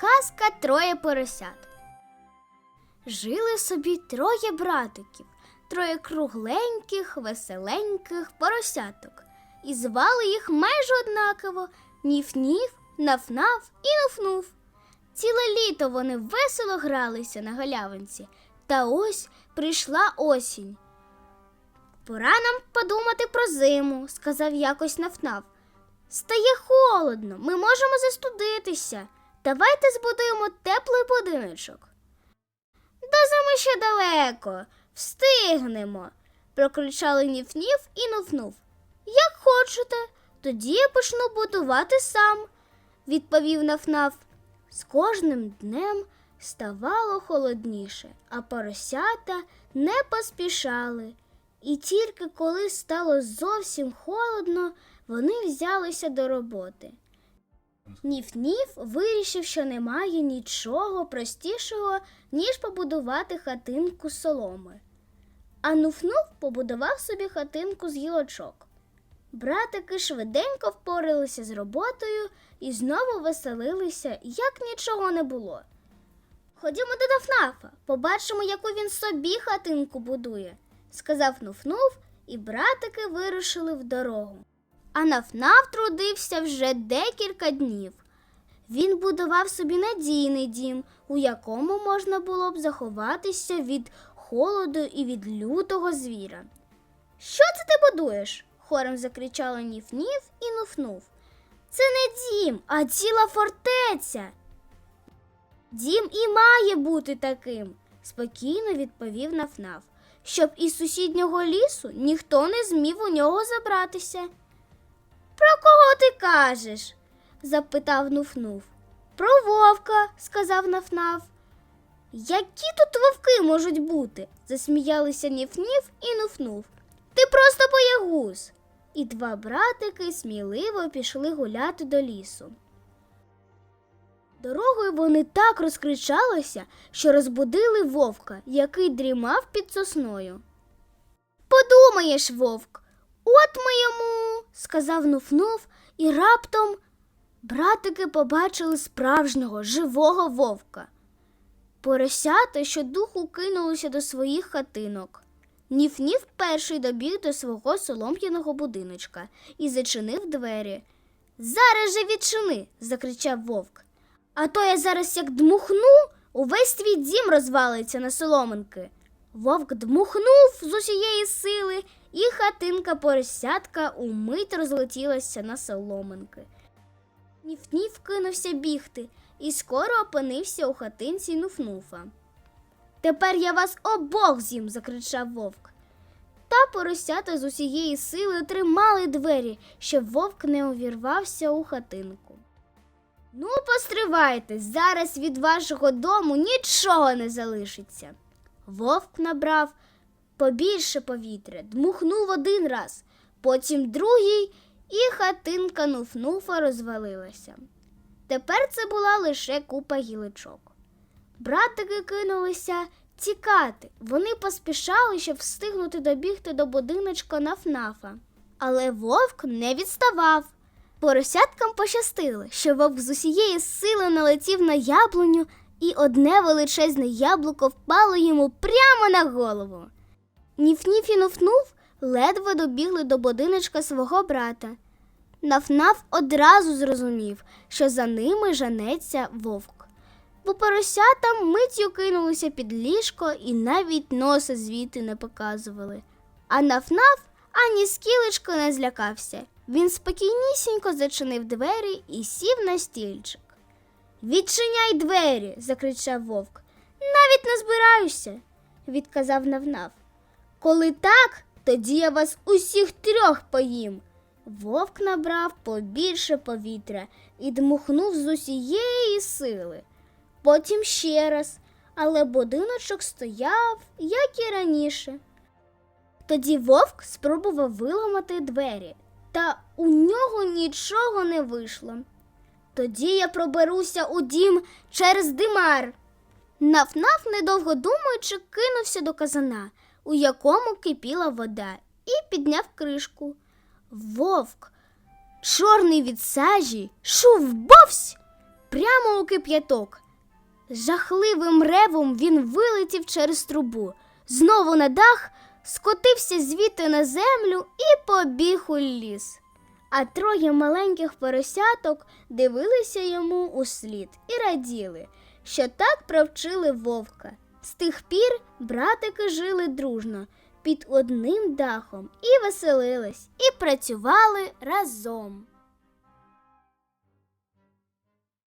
Казка троє поросят. Жили собі троє братиків, троє кругленьких, веселеньких поросяток, і звали їх майже однаково Ніф-ніф, наф-наф і нуф-нуф. Ціле літо вони весело гралися на галявинці, та ось прийшла осінь. Пора нам подумати про зиму, сказав якось наф-наф. Стає холодно, ми можемо застудитися. Давайте збудуємо теплий будиночок. До зими ще далеко, встигнемо, прокричали Ніф-Ніф і Нуф-Нуф. Як хочете, тоді я почну будувати сам, відповів Наф-Наф. З кожним днем ставало холодніше, а поросята не поспішали. І тільки коли стало зовсім холодно, вони взялися до роботи. Ніф-Ніф вирішив, що немає нічого простішого, ніж побудувати хатинку з соломи. А Нуф-Нуф побудував собі хатинку з гілочок. Братики швиденько впоралися з роботою і знову веселилися, як нічого не було. Ходімо до Нафнафа, побачимо, яку він собі хатинку будує, сказав Нуф-Нуф, і братики вирушили в дорогу. А Нафнаф трудився вже декілька днів. Він будував собі надійний дім, у якому можна було б заховатися від холоду і від лютого звіра. Що це ти будуєш? хором закричали Ніф-Ніф і Нуф-Нуф. Це не дім, а ціла фортеця. Дім і має бути таким, спокійно відповів Нафнаф, щоб із сусіднього лісу ніхто не змів у нього забратися. Про кого ти кажеш? запитав Нуф-Нуф. Про вовка, сказав Нафнаф. Які тут вовки можуть бути? засміялися Ніф-Ніф і Нуф-Нуф. Ти просто боягуз. І два братики сміливо пішли гуляти до лісу. Дорогою вони так розкричалися, що розбудили вовка, який дрімав під сосною. Подумаєш, вовк, от ми йому, сказав Нуф-Нуф, і раптом братики побачили справжнього живого вовка. Поросята щодуху кинулися до своїх хатинок. Ніф-ніф перший добіг до свого солом'яного будиночка і зачинив двері. Зараз же відчини, закричав вовк. А то я зараз як дмухну, увесь твій дім розвалиться на соломинки. Вовк дмухнув з усієї сили, і хатинка поросятка умить розлетілася на соломинки. Ніф-ніф кинувся бігти і скоро опинився у хатинці Нуфнуфа. Тепер я вас обох з'їм, закричав вовк. Та поросята з усієї сили тримали двері, щоб вовк не увірвався у хатинку. Ну, постривайте, зараз від вашого дому нічого не залишиться. Вовк набрав побільше повітря, дмухнув один раз, потім другий, і хатинка Нуфнуфа розвалилася. Тепер це була лише купа гілочок. Братики кинулися тікати. Вони поспішали, щоб встигнути добігти до будиночка Нафнафа. Але вовк не відставав. Поросяткам пощастило, що вовк з усієї сили налетів на яблуню, і одне величезне яблуко впало йому прямо на голову. Ніф-ніф і нуфнув ледве добігли до будиночка свого брата. Нафнаф одразу зрозумів, що за ними жанеться вовк. Бо поросята миттю кинулися під ліжко і навіть носа звідти не показували. А нафнаф ані скілечко не злякався. Він спокійнісінько зачинив двері і сів на стільчик. Відчиняй двері, закричав вовк. Навіть не збираюся, відказав навнав. Коли так, тоді я вас усіх трьох поїм. Вовк набрав побільше повітря і дмухнув з усієї сили. Потім ще раз, але будиночок стояв, як і раніше. Тоді вовк спробував виламати двері, та у нього нічого не вийшло. Тоді я проберуся у дім через димар. Наф-наф, недовго думаючи, кинувся до казана, у якому кипіла вода, і підняв кришку. Вовк, чорний від сажі, шув бовсь прямо у кип'яток. Жахливим ревом він вилетів через трубу, знову на дах, скотився звідти на землю і побіг у ліс. А троє маленьких поросяток дивилися йому у слід і раділи, що так провчили вовка. З тих пір братики жили дружно під одним дахом і веселились, і працювали разом.